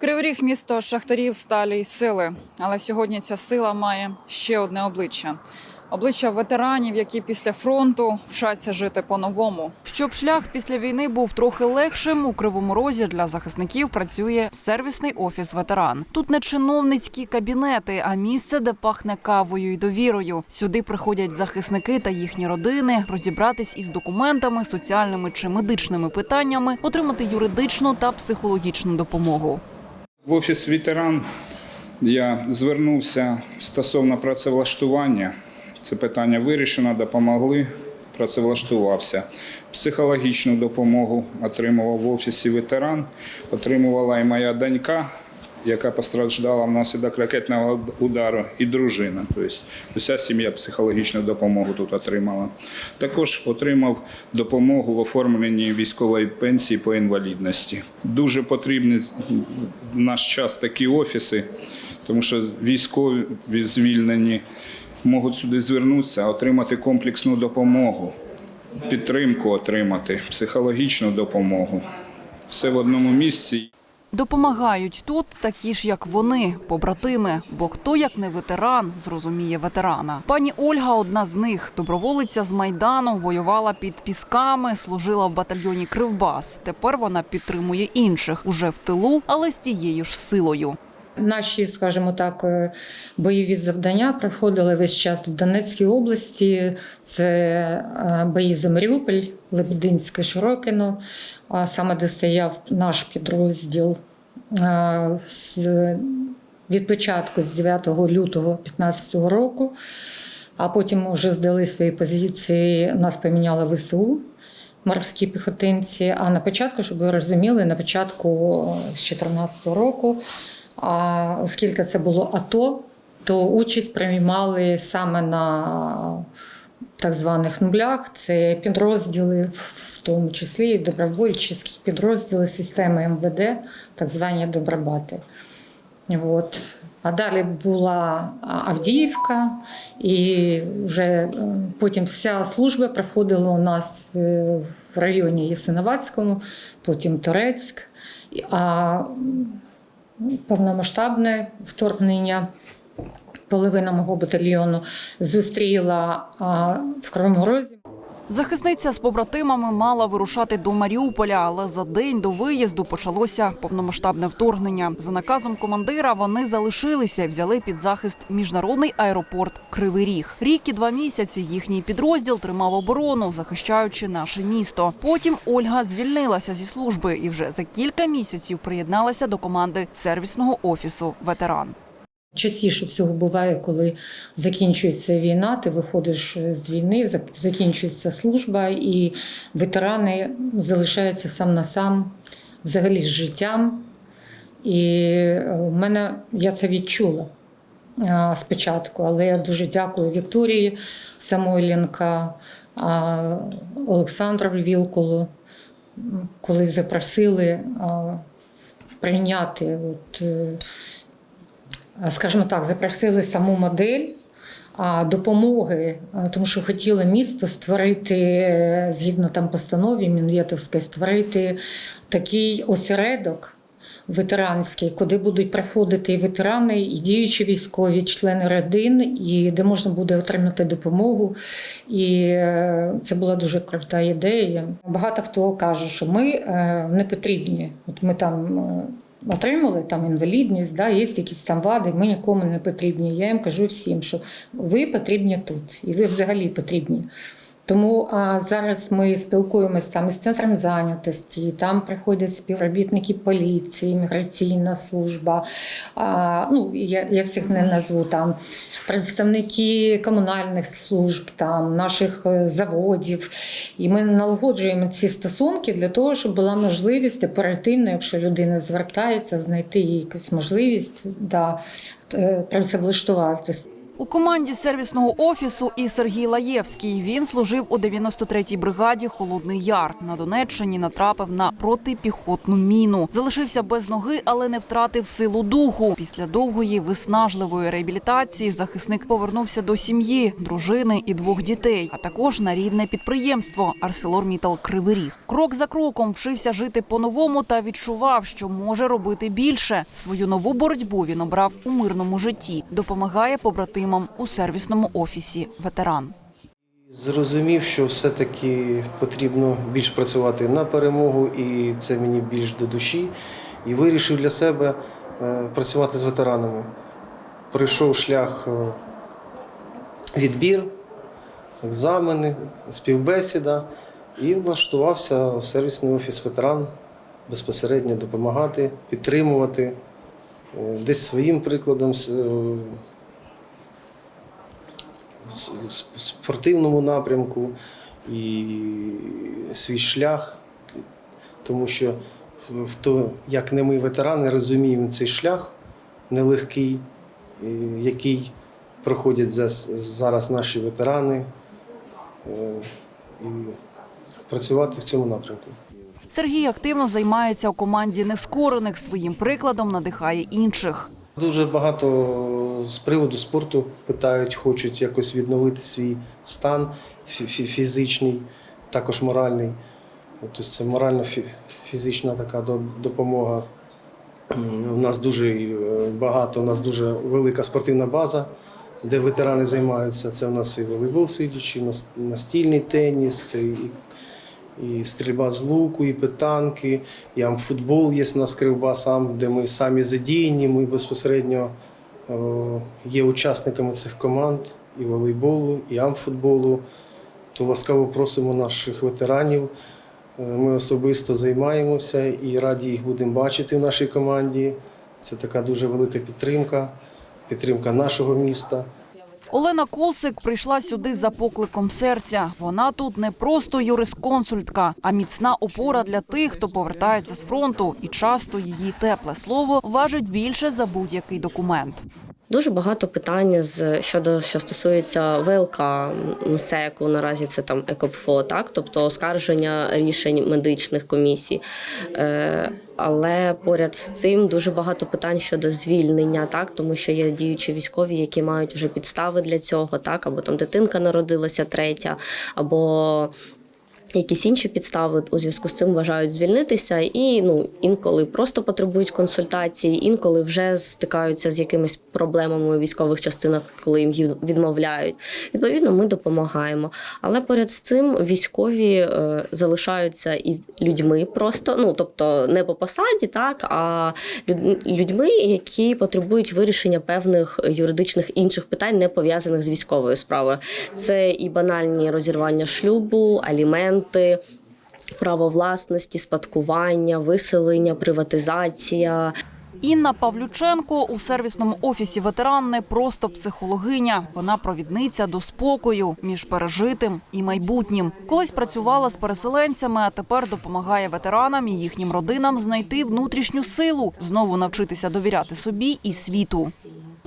Кривий Ріг – місто шахтарів, сталі й сили. Але сьогодні ця сила має ще одне обличчя. Обличчя ветеранів, які після фронту вчаться жити по-новому. Щоб шлях після війни був трохи легшим, у Кривому Розі для захисників працює сервісний офіс ветеран. Тут не чиновницькі кабінети, а місце, де пахне кавою і довірою. Сюди приходять захисники та їхні родини розібратись із документами, соціальними чи медичними питаннями, отримати юридичну та психологічну допомогу. В офіс ветеран я звернувся стосовно працевлаштування. Це питання вирішено, допомогли, працевлаштувався. Психологічну допомогу отримував в офісі ветеран, отримувала і моя донька, яка постраждала внаслідок ракетного удару, і дружина. Тобто вся сім'я психологічну допомогу тут отримала. Також отримав допомогу в оформленні військової пенсії по інвалідності. Дуже потрібні в наш час такі офіси, тому що військові звільнені можуть сюди звернутися, отримати комплексну допомогу, підтримку отримати, психологічну допомогу. Все в одному місці. Допомагають тут такі ж, як вони, побратими. Бо хто як не ветеран, зрозуміє ветерана. Пані Ольга одна з них. Доброволиця з майдану воювала під пісками, служила в батальйоні Кривбас. Тепер вона підтримує інших уже в тилу, але з тією ж силою. Наші, скажімо так, е, бойові завдання проходили весь час в Донецькій області. Це е, бої за Маріуполь, Лебединське, Широкино, а саме де стояв наш підрозділ. Е, Від початку з 9 лютого 2015 року, а потім вже здали свої позиції, нас поміняла ВСУ. Морські піхотинці. А на початку, щоб ви розуміли, на початку з 2014 року а оскільки це було АТО, то участь приймали саме на так званих нулях. Це підрозділи, в тому числі і добровольчі підрозділи системи МВД, так звані добробати. От. А далі була Авдіївка, і вже е, потім вся служба проходила у нас е, в районі Ясиновацькому, потім Торецьк. А повномасштабне вторгнення. Половина мого батальйону зустріла в Кривому Розі. Захисниця з побратимами мала вирушати до Маріуполя, але за день до виїзду почалося повномасштабне вторгнення. За наказом командира вони залишилися і взяли під захист міжнародний аеропорт Кривий Ріг. Рік і два місяці їхній підрозділ тримав оборону, захищаючи наше місто. Потім Ольга звільнилася зі служби і вже за кілька місяців приєдналася до команди сервісного офісу ветеран. Частіше всього буває, коли закінчується війна, ти виходиш з війни, закінчується служба, і ветерани залишаються сам на сам взагалі з життям. І е, у мене я це відчула спочатку, але я дуже дякую Вікторії Самойленка, Олександру Вілкулу, м, коли запросили прийняти. От, е, скажімо так, запросили саму модель допомоги, тому що хотіли місто створити, е, згідно там постанові Мінветовської, створити такий осередок. Ветеранський, куди будуть приходити і ветерани, і діючі військові, члени родин, і де можна буде отримати допомогу. І е, це була дуже крута ідея. Багато хто каже, що ми е, не потрібні. От ми там е, отримали там інвалідність, да, є якісь там вади, ми нікому не потрібні. Я їм кажу всім, що ви потрібні тут, і ви взагалі потрібні. Тому а, зараз ми спілкуємося там із центром зайнятості, там приходять співробітники поліції, міграційна служба. А, ну, я, я всіх не назву там представники комунальних служб, там наших е, заводів. І ми налагоджуємо ці стосунки для того, щоб була можливість оперативно, якщо людина звертається, знайти якусь можливість да, е, працевлаштуватися. У команді сервісного офісу і Сергій Лаєвський. Він служив у 93-й бригаді Холодний Яр. На Донеччині натрапив на протипіхотну міну. Залишився без ноги, але не втратив силу духу. Після довгої виснажливої реабілітації захисник повернувся до сім'ї, дружини і двох дітей, а також на рідне підприємство ArcelorMittal Кривий Ріг. Крок за кроком вчився жити по-новому та відчував, що може робити більше. Свою нову боротьбу він обрав у мирному житті. Допомагає побратимам у сервісному офісі ветеран. Зрозумів, що все-таки потрібно більш працювати на перемогу, і це мені більш до душі. І вирішив для себе е, працювати з ветеранами. Пройшов шлях е, відбір, екзамени, співбесіда і влаштувався у сервісний офіс ветеран безпосередньо допомагати, підтримувати, е, десь своїм прикладом. Спортивному напрямку і свій шлях, тому що в то, як не ми ветерани, розуміємо цей шлях нелегкий, е, який проходять зараз наші ветерани, е, і працювати в цьому напрямку. Сергій активно займається у команді нескорених. Своїм прикладом надихає інших. Дуже багато з приводу спорту питають, хочуть якось відновити свій стан фі- фі- фізичний, також моральний. Тобто це морально-фізична така допомога. У нас дуже е, багато, у нас дуже велика спортивна база, де ветерани займаються. Це у нас і волейбол сидячий, нас- настільний теніс, і, і стрільба з луку, і питанки, і амфутбол є у нас кривбасам, де ми самі задіяні. Ми безпосередньо є учасниками цих команд і волейболу, і амфутболу. То ласкаво просимо наших ветеранів. Е, Ми особисто займаємося і раді їх будемо бачити в нашій команді. Це така дуже велика підтримка, підтримка нашого міста. Олена Косик прийшла сюди за покликом серця. Вона тут не просто юрисконсультка, а міцна опора для тих, хто повертається з фронту, і часто її тепле слово важить більше за будь-який документ. Дуже багато питань з щодо що стосується ВЛК МСЕКу. Наразі це там ЕКОПФО, так тобто оскарження рішень медичних комісій. Е, але поряд з цим дуже багато питань щодо звільнення, так тому що є діючі військові, які мають вже підстави для цього, так або там дитинка народилася третя, або Якісь інші підстави у зв'язку з цим вважають звільнитися, і ну інколи просто потребують консультації, інколи вже стикаються з якимись проблемами у військових частинах, коли їм відмовляють. Відповідно, ми допомагаємо. Але поряд з цим військові е, залишаються і людьми просто, ну тобто не по посаді, так а людьми, які потребують вирішення певних юридичних інших питань, не пов'язаних з військовою справою. Це і банальні розірвання шлюбу, аліменти. Право власності, спадкування, виселення, приватизація, Інна Павлюченко у сервісному офісі ветеран не просто психологиня. Вона провідниця до спокою між пережитим і майбутнім. Колись працювала з переселенцями, а тепер допомагає ветеранам і їхнім родинам знайти внутрішню силу, знову навчитися довіряти собі і світу.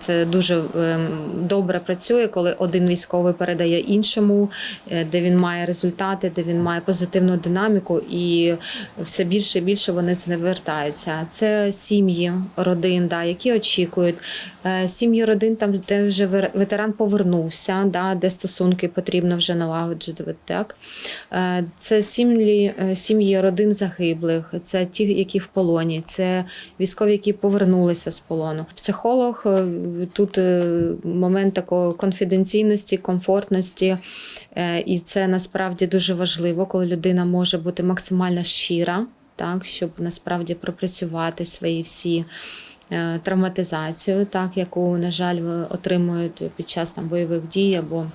Це дуже ем, добре працює, коли один військовий передає іншому, е, де він має результати, де він має позитивну динаміку, і все більше і більше вони звертаються. Це сім'ї родин, да, які очікують. Е, Сім'ї родин, там де вже ветеран повернувся, да, де стосунки потрібно вже налагоджувати. Так Е, це сім'ї, е, сім'ї родин загиблих, це ті, які в полоні, це військові, які повернулися з полону. Психолог тут момент такої конфіденційності, комфортності, і це насправді дуже важливо, коли людина може бути максимально щира, так щоб насправді пропрацювати свої всі. Е, Травматизацію, так яку на жаль отримують під час там бойових дій або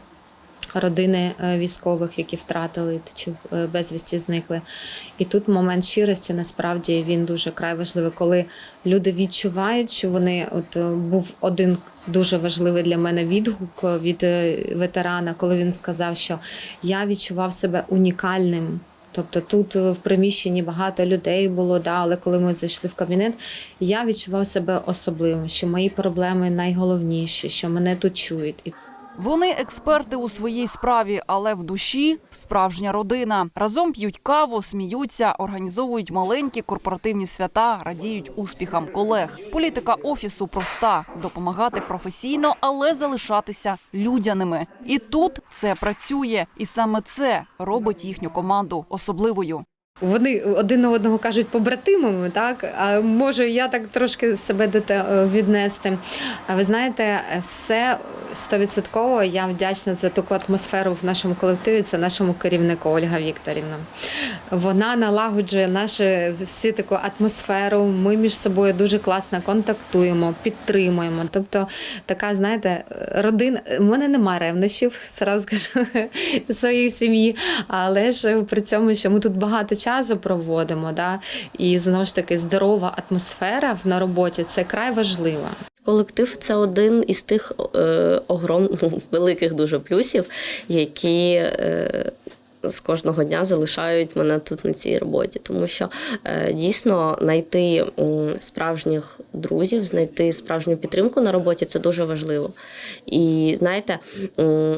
родини е, військових, які втратили чи е, безвісті зникли. І тут момент щирості насправді він дуже край важливий, коли люди відчувають, що вони от був один. Дуже важливий для мене відгук від ветерана, коли він сказав, що я відчував себе унікальним Тобто тут е, в приміщенні багато людей було, да, але коли ми зайшли в кабінет, я відчував себе особливим, що мої проблеми найголовніші, що мене тут чують. Вони експерти у своїй справі, але в душі справжня родина. Разом п'ють каву, сміються, організовують маленькі корпоративні свята, радіють успіхам колег. Політика офісу проста допомагати професійно, але залишатися людяними. І тут це працює, і саме це робить їхню команду особливою. Вони один одного кажуть побратимами, так а можу я так трошки себе до те е, віднести. А ви знаєте, все стовідсотково я вдячна за таку атмосферу в нашому колективі. Це нашому керівнику Ольга Вікторівна. Вона налагоджує нашу всі таку атмосферу. Ми між собою дуже класно контактуємо, підтримуємо. Тобто, така, знаєте, родина. У мене немає ревнощів, зразу скажу в своїй сім'ї, але ж при цьому, що ми тут багато часу проводимо, да, і знову ж таки здорова атмосфера на роботі це край важлива. Колектив це один із тих е, огром, ну, великих дуже плюсів, які е, з кожного дня залишають мене тут на цій роботі. Тому що е, дійсно знайти справжніх друзів, знайти справжню підтримку на роботі це дуже важливо. І знаєте,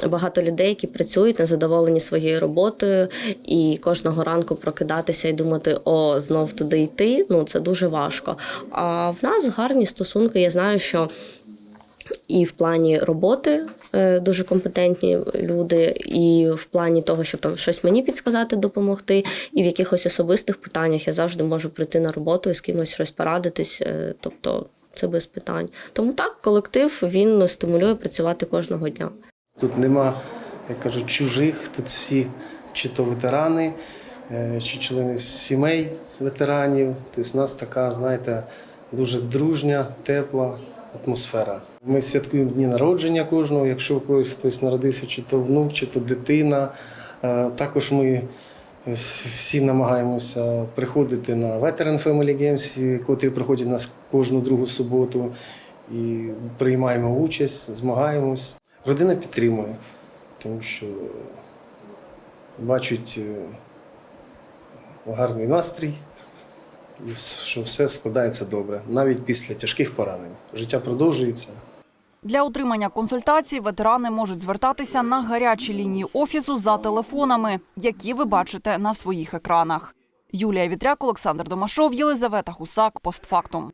багато людей, які працюють незадоволені своєю роботою, і кожного ранку прокидатися і думати, о, знов туди йти. Ну це дуже важко. А в нас гарні стосунки. Я знаю, що і в плані роботи е, дуже компетентні люди, і в плані того, щоб там щось мені підсказати, допомогти, і в якихось особистих питаннях я завжди можу прийти на роботу і з кимось щось порадитись. е, Тобто це без питань. Тому так, колектив він стимулює працювати кожного дня. Тут нема, як кажуть, чужих, тут всі чи то ветерани, е, чи члени сімей ветеранів. Тобто у нас така, знаєте, дуже дружня, тепла атмосфера. Ми святкуємо дні народження кожного, якщо у когось хтось народився, чи то внук, чи то дитина. Е, Також ми всі намагаємося приходити на Veteran Family Games, котрі проходять нас кожну другу суботу. І приймаємо участь, змагаємось. Родина підтримує, тому що бачать е, гарний настрій, що все складається добре, навіть після тяжких поранень. Життя продовжується. Для отримання консультацій ветерани можуть звертатися на гарячі лінії офісу за телефонами, які ви бачите на своїх екранах. Юлія Вітряк, Олександр Домашов, Єлизавета Гусак, постфактум.